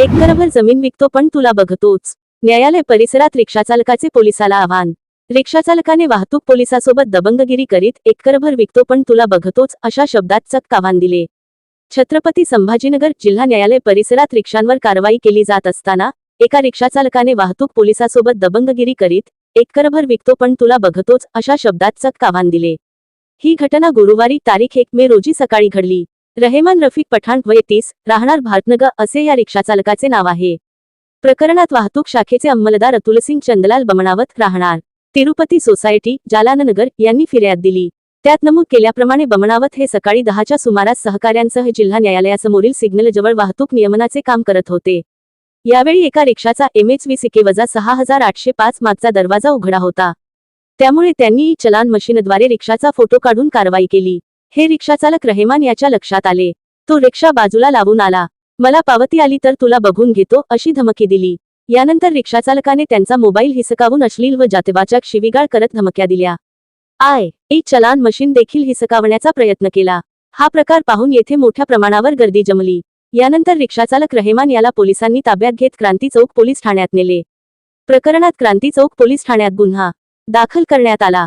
एकरभर जमीन विकतो पण तुला बघतोच. न्यायालय परिसरात रिक्षाचालकाचे पोलिसाला आव्हान. रिक्षाचालकाने वाहतूक पोलिसासोबत दबंगगिरी करीत एकरभर विकतो पण तुला बघतोच अशा शब्दात चक्क आव्हान दिले. छत्रपती संभाजीनगर जिल्हा न्यायालय परिसरात रिक्षांवर कारवाई केली जात असताना एका रिक्षाचालकाने वाहतूक पोलिसासोबत दबंगगिरी करीत एकरभर विकतो पण तुला बघतोच अशा शब्दात चक्क आव्हान दिले. ही घटना गुरुवारी तारीख एक मे रोजी सकाळी घडली. रहेमान रफिक पठाण वय तीस राहणार भारतनगर असे या रिक्षाचालकाचे नाव आहे. प्रकरणात वाहतूक शाखेचे अंमलदार अतुलसिंग चंदलाल बमणावत राहणार. तिरुपती सोसायटी जालाननगर यांनी फिर्याद दिली. त्यात नमूद केल्याप्रमाणे बमणावत हे सकाळी दहाच्या सुमारास सहकाऱ्यांसह जिल्हा न्यायालयासमोरील सिग्नलजवळ वाहतूक नियमनाचे काम करत होते. यावेळी एका रिक्षाचा एमएच वीस के वजा सहा हजार आठशे पाच मागचा दरवाजा उघडा होता. त्यामुळे त्यांनी चलान मशीनद्वारे रिक्षाचा फोटो काढून कारवाई केली. हे रिक्षाचालक रहेमान याच्या लक्षात आले. तो रिक्षा बाजूला लावून आला. मला पावती आली तर तुला बघून घेतो अशी धमकी दिली. यानंतर रिक्षाचालकाने त्यांचा मोबाईल हिसकावून अश्लील व जातवाचक शिवीगाळ करत धमक्या दिल्या. आय ई चलान मशीन देखील हिसकावण्याचा प्रयत्न केला. हा प्रकार पाहून येथे मोठ्या प्रमाणावर गर्दी जमली. यानंतर रिक्षाचालक रहेमान याला पोलिसांनी ताब्यात घेत क्रांती चौक पोलीस ठाण्यात नेले. प्रकरणात क्रांती चौक पोलीस ठाण्यात गुन्हा दाखल करण्यात आला.